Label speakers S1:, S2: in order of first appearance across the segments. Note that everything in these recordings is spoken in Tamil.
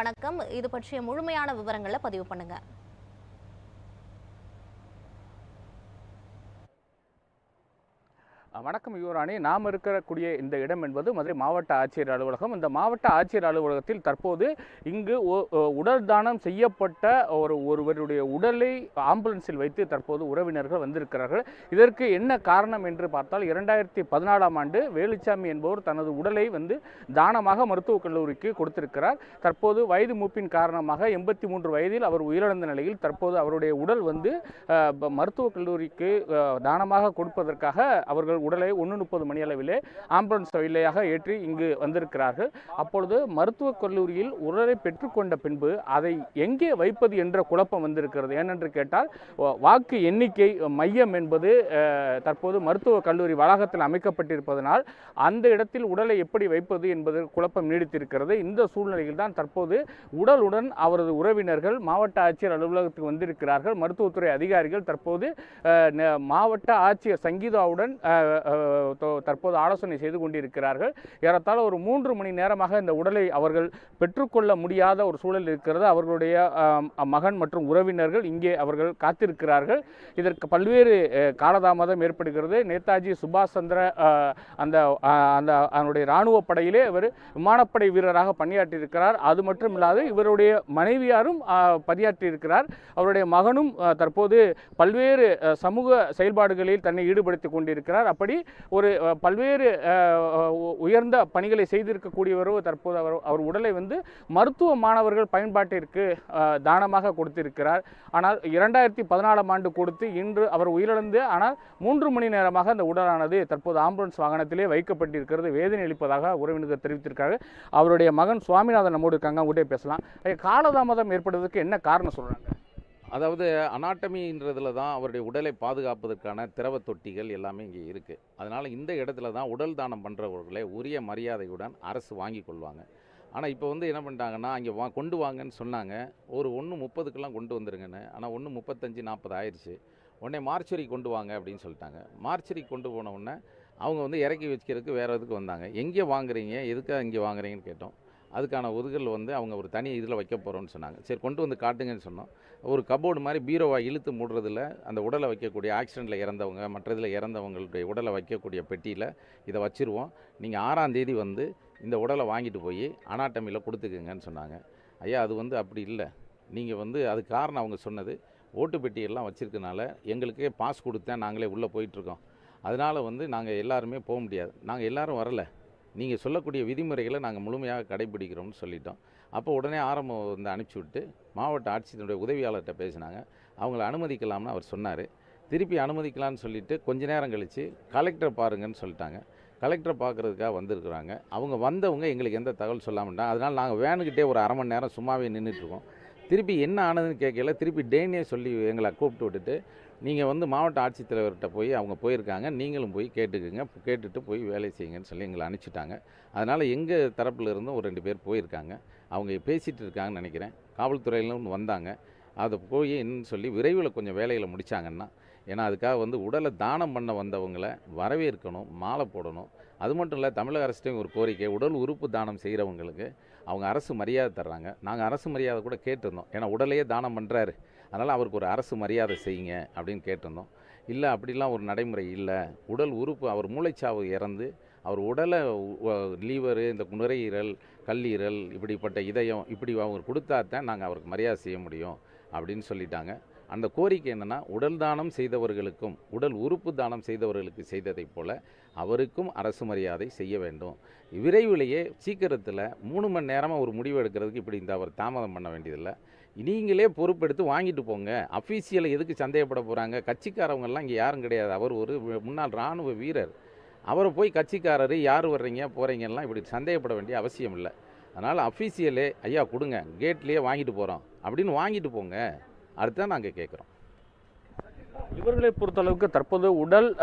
S1: வணக்கம். இது பற்றிய முழுமையான விவரங்களை பதிவு பண்ணுங்க.
S2: வணக்கம் யுவராணி. நாம் இருக்கக்கூடிய இந்த இடம் என்பது மதுரை மாவட்ட ஆட்சியர் அலுவலகம். இந்த மாவட்ட ஆட்சியர் அலுவலகத்தில் தற்போது இங்கு உடல் தானம் செய்யப்பட்ட ஒரு ஒருவருடைய உடலை ஆம்புலன்ஸில் வைத்து தற்போது உறவினர்கள் வந்திருக்கிறார்கள். இதற்கு என்ன காரணம் என்று பார்த்தால் இரண்டாயிரத்தி பதினாலாம் ஆண்டு வேலுச்சாமி என்பவர் தனது உடலை வந்து தானமாக மருத்துவக் கல்லூரிக்கு கொடுத்திருக்கிறார். தற்போது வயது மூப்பின் காரணமாக எண்பத்தி மூன்று வயதில் அவர் உயிரிழந்த நிலையில் தற்போது அவருடைய உடல் வந்து மருத்துவக் கல்லூரிக்கு தானமாக கொடுப்பதற்காக அவர்கள் உடலை ஒன்று முப்பது மணி அளவிலே ஆம்புலன்ஸ் வழியாக ஏற்றி இங்கு வந்திருக்கிறார்கள். அப்பொழுது மருத்துவக் கல்லூரியில் உடலை பெற்றுக்கொண்ட பின்பு அதை எங்கே வைப்பது என்ற குழப்பம் வந்திருக்கிறது. ஏனென்று கேட்டால் வாக்கு எண்ணிக்கை மையம் என்பது தற்போது மருத்துவக் கல்லூரி வளாகத்தில் அமைக்கப்பட்டிருப்பதனால் அந்த இடத்தில் உடலை எப்படி வைப்பது என்பது குழப்பம் நீடித்திருக்கிறது. இந்த சூழ்நிலையில் தான் தற்போது உடலுடன் அவரது உறவினர்கள் மாவட்ட ஆட்சியர் அலுவலகத்துக்கு வந்திருக்கிறார்கள். மருத்துவத்துறை அதிகாரிகள் தற்போது ந- மாவட்ட ஆட்சியர் சங்கீதாவுடன் தற்போது ஆலோசனை செய்து கொண்டிருக்கிறார்கள். ஏறத்தாழ ஒரு மூன்று மணி நேரமாக இந்த உடலை அவர்கள் பெற்றுக்கொள்ள முடியாத ஒரு சூழல் இருக்கிறது. அவர்களுடைய மகன் மற்றும் உறவினர்கள் இங்கே அவர்கள் காத்திருக்கிறார்கள். இதற்கு பல்வேறு காலதாமதம் ஏற்படுகிறது. நேதாஜி சுபாஷ் சந்திர அந்த அந்த அவனுடைய இராணுவ படையிலே இவர் விமானப்படை வீரராக பணியாற்றியிருக்கிறார். அது மட்டும் இல்லாது இவருடைய மனைவியாரும் பணியாற்றியிருக்கிறார். அவருடைய மகனும் தற்போது பல்வேறு சமூக செயல்பாடுகளில் தன்னை ஈடுபடுத்திக் கொண்டிருக்கிறார். அப்படி ஒரு பல்வேறு உயர்ந்த பணிகளை செய்திருக்கக்கூடியவரோ தற்போது அவர் அவர் உடலை வந்து மருத்துவ மாணவர்கள் பயன்பாட்டிற்கு தானமாக கொடுத்திருக்கிறார். ஆனால் இரண்டாயிரத்தி பதினாலாம் ஆண்டு கொடுத்து இன்று அவர் உயிரிழந்து ஆனால் மூன்று மணி நேரமாக அந்த உடலானது தற்போது ஆம்புலன்ஸ் வாகனத்திலே வைக்கப்பட்டிருக்கிறது. வேதனை அளிப்பதாக உறவினர்கள் தெரிவித்திருக்காங்க அவருடைய மகன் சுவாமிநாதன் நம்மோடு இருக்காங்க அவங்ககிட்டே பேசலாம். காலதாமதம் ஏற்படுவதற்கு என்ன காரணம் சொல்கிறாங்க
S3: அதாவது அனாட்டமின்றதுல தான் அவருடைய உடலை பாதுகாப்பதற்கான திரவ தொட்டிகள் எல்லாமே இங்கே இருக்குது அதனால் இந்த இடத்துல தான் உடல் தானம் பண்ணுறவர்களை உரிய மரியாதையுடன் அரசு வாங்கி கொள்வாங்க. ஆனால் இப்போ வந்து என்ன பண்ணிட்டாங்கன்னா அங்கே வா கொண்டு வாங்கன்னு சொன்னாங்க. ஒரு ஒன்று முப்பதுக்கெல்லாம் கொண்டு வந்துருங்கன்னு. ஆனால் ஒன்று முப்பத்தஞ்சு நாற்பது ஆயிடுச்சு உடனே மார்ச்சரி கொண்டு வாங்க அப்படின்னு சொல்லிட்டாங்க. மார்ச்சரி கொண்டு போன உடனே அவங்க வந்து இறக்கி வச்சுக்கிறதுக்கு வேறு இதுக்கு வந்தாங்க. எங்கே வாங்குறீங்க? எதுக்காக இங்கே வாங்குறீங்கன்னு கேட்டோம். அதுக்கான ஒதுகல் வந்து அவங்க ஒரு தனி இதில் வைக்க போகிறோம்னு சொன்னாங்க. சரி கொண்டு வந்து காட்டுங்கன்னு சொன்னோம். ஒரு கபோர்டு மாதிரி பீரோவாக இழுத்து மூடுறதுல அந்த உடலை வைக்கக்கூடிய ஆக்சிடெண்ட்டில் இறந்தவங்க மற்ற இதில் இறந்தவங்களுடைய உடலை வைக்கக்கூடிய பெட்டியில் இதை வச்சிருவோம். நீங்கள் ஆறாம் தேதி வந்து இந்த உடலை வாங்கிட்டு போய் அனாட்டமியில் கொடுத்துக்குங்கன்னு சொன்னாங்க. ஐயா அது வந்து அப்படி இல்லை. நீங்கள் வந்து அது காரணம் அவங்க சொன்னது. ஓட்டு பெட்டியெல்லாம் வச்சுருக்கனால எங்களுக்கே பாஸ் கொடுத்தேன். நாங்களே உள்ளே போயிட்டுருக்கோம் அதனால் வந்து நாங்கள் எல்லாருமே போக முடியாது. நாங்கள் எல்லாரும் வரல. நீங்கள் சொல்லக்கூடிய விதிமுறைகளை நாங்கள் முழுமையாக கடைபிடிக்கிறோம்னு சொல்லிட்டோம். அப்போ உடனே ஆரம்பம் வந்து அனுப்பிச்சி விட்டு மாவட்ட ஆட்சியருடைய உதவியாளர்கிட்ட பேசினாங்க. அவங்கள அனுமதிக்கலாம்னு அவர் சொன்னார். திருப்பி அனுமதிக்கலாம்னு சொல்லிட்டு கொஞ்ச நேரம் கழித்து கலெக்டரை பாருங்கன்னு சொல்லிட்டாங்க. கலெக்டரை பார்க்குறதுக்காக வந்திருக்கிறாங்க. அவங்க வந்தவங்க எங்களுக்கு எந்த தகவல் சொல்லாமட்டாங்க அதனால் நாங்கள் வேனுக்கிட்டே ஒரு அரை மணி நேரம் சும்மாவே நின்றுட்டுருக்கோம் திருப்பி என்ன ஆனதுன்னு கேட்கல. திருப்பி டேனே சொல்லி எங்களை கூப்பிட்டு விட்டுட்டு நீங்கள் வந்து மாவட்ட ஆட்சித்தலைவர்கிட்ட போய் அவங்க போயிருக்காங்க. நீங்களும் போய் கேட்டுக்குங்க. கேட்டுட்டு போய் வேலை செய்யுங்கன்னு சொல்லி எங்களை அனுப்பிச்சிட்டாங்க. அதனால் எங்கள் தரப்புல இருந்தும் ஒரு ரெண்டு பேர் போயிருக்காங்க. அவங்க பேசிகிட்டு இருக்காங்கன்னு நினைக்கிறேன். காவல்துறையிலும் வந்தாங்க. அதை போய் என்னன்னு சொல்லி விரைவில் கொஞ்சம் வேலையில் முடிச்சாங்கன்னா ஏன்னா அதுக்காக வந்து உடலை தானம் பண்ண வந்தவங்களை வரவேற்கணும் மாலை போடணும். அது மட்டும் இல்லை தமிழக அரசுடையும் ஒரு கோரிக்கை உடல் உறுப்பு தானம் செய்கிறவங்களுக்கு அவங்க அரசு மரியாதை தர்றாங்க. நாங்கள் அரசு மரியாதை கூட கேட்டிருந்தோம். ஏன்னா உடலையே தானம் பண்ணுறாரு அதனால் அவருக்கு ஒரு அரசு மரியாதை செய்யுங்க அப்படின்னு கேட்டிருந்தோம். இல்லை அப்படிலாம் ஒரு நடைமுறை இல்லை. உடல் உறுப்பு அவர் மூளைச்சாவு இறந்து அவர் உடலை லீவரு இந்த நுரையீரல் கல்லீரல் இப்படிப்பட்ட இதயம் இப்படி அவங்க கொடுத்தா தான் நாங்கள் அவருக்கு மரியாதை செய்ய முடியும் அப்படின்னு சொல்லிட்டாங்க. அந்த கோரிக்கை என்னென்னா உடல் தானம் செய்தவர்களுக்கும் உடல் உறுப்பு தானம் செய்தவர்களுக்கு செய்ததைப் போல அவருக்கும் அரசு மரியாதை செய்ய வேண்டும். விரைவிலேயே சீக்கிரத்தில் மூணு மணி நேரமாக ஒரு முடிவு எடுக்கிறதுக்கு இப்படி இந்த அவர் தாமதம் பண்ண வேண்டியதில்லை. நீங்களே பொறுப்பெடுத்து வாங்கிட்டு போங்க. அஃபீஷியலை எதுக்கு சந்தேகப்பட போகிறாங்க கட்சிக்காரவங்கெல்லாம் இங்கே யாரும் கிடையாது. அவர் ஒரு முன்னாள் இராணுவ வீரர். அவரை போய் கட்சிக்காரர் யார் வர்றீங்க? போகிறீங்கலாம் இப்படி சந்தேகப்பட வேண்டிய அவசியம் இல்லை. அதனால் அஃபீஷியலே ஐயா கொடுங்க. கேட்லேயே வாங்கிட்டு போகிறோம் அப்படின்னு வாங்கிட்டு போங்க. அடுத்து தான் நாங்கள் கேட்குறோம்
S2: இவர்களை பொறுத்தளவுக்கு தற்போது உடல்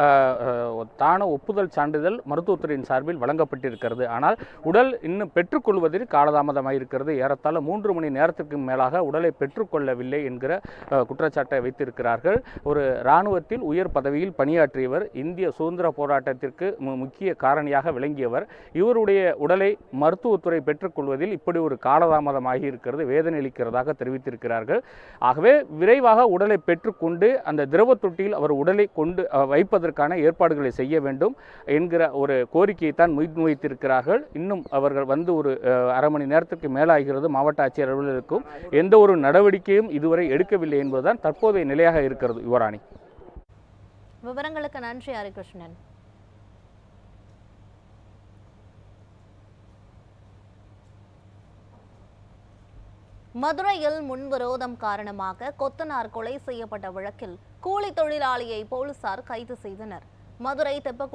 S2: தான ஒப்புதல் சான்றிதழ் மருத்துவத்துறையின் சார்பில் வழங்கப்பட்டிருக்கிறது. ஆனால் உடல் இன்னும் பெற்றுக்கொள்வதில் காலதாமதமாக இருக்கிறது. ஏறத்தாழ மூன்று மணி நேரத்திற்கு மேலாக உடலை பெற்றுக்கொள்ளவில்லை என்கிற குற்றச்சாட்டை வைத்திருக்கிறார்கள். ஒரு இராணுவத்தில் உயர் பதவியில் பணியாற்றியவர் இந்திய சுதந்திர போராட்டத்திற்கு மு- முக்கிய காரணியாக விளங்கியவர். இவருடைய உடலை மருத்துவத்துறை பெற்றுக்கொள்வதில் இப்படி ஒரு காலதாமதமாகி இருக்கிறது வேதனை அளிக்கிறதாக தெரிவித்திருக்கிறார்கள். ஆகவே விரைவாக உடலை பெற்றுக்கொண்டு அந்த திரவ தொட்டியில் அவர் உடலை கொண்டு வைப்பதற்கான ஏற்பாடுகளை செய்ய வேண்டும் என்கிற ஒரு கோரிக்கையை தான் முன்வைத்திருக்கிறார்கள். இன்னும் அவர்கள் வந்து ஒரு அரை மணி நேரத்திற்கு மேலாகிறது. மாவட்ட ஆட்சியர் அலுவலருக்கும் எந்த ஒரு நடவடிக்கையும் இதுவரை எடுக்கவில்லை என்பதுதான் தற்போதைய நிலையாக இருக்கிறது யுவராணி.
S1: விவரங்களுக்கு நன்றி ஹரிகிருஷ்ணன். மதுரையில் முன்விரோதம் காரணமாக கொத்தனார் கொலை செய்யப்பட்ட வழக்கில் கூலி தொழிலாளியை போலீசார் கைது செய்தனர். மதுரை தெப்பக்குடி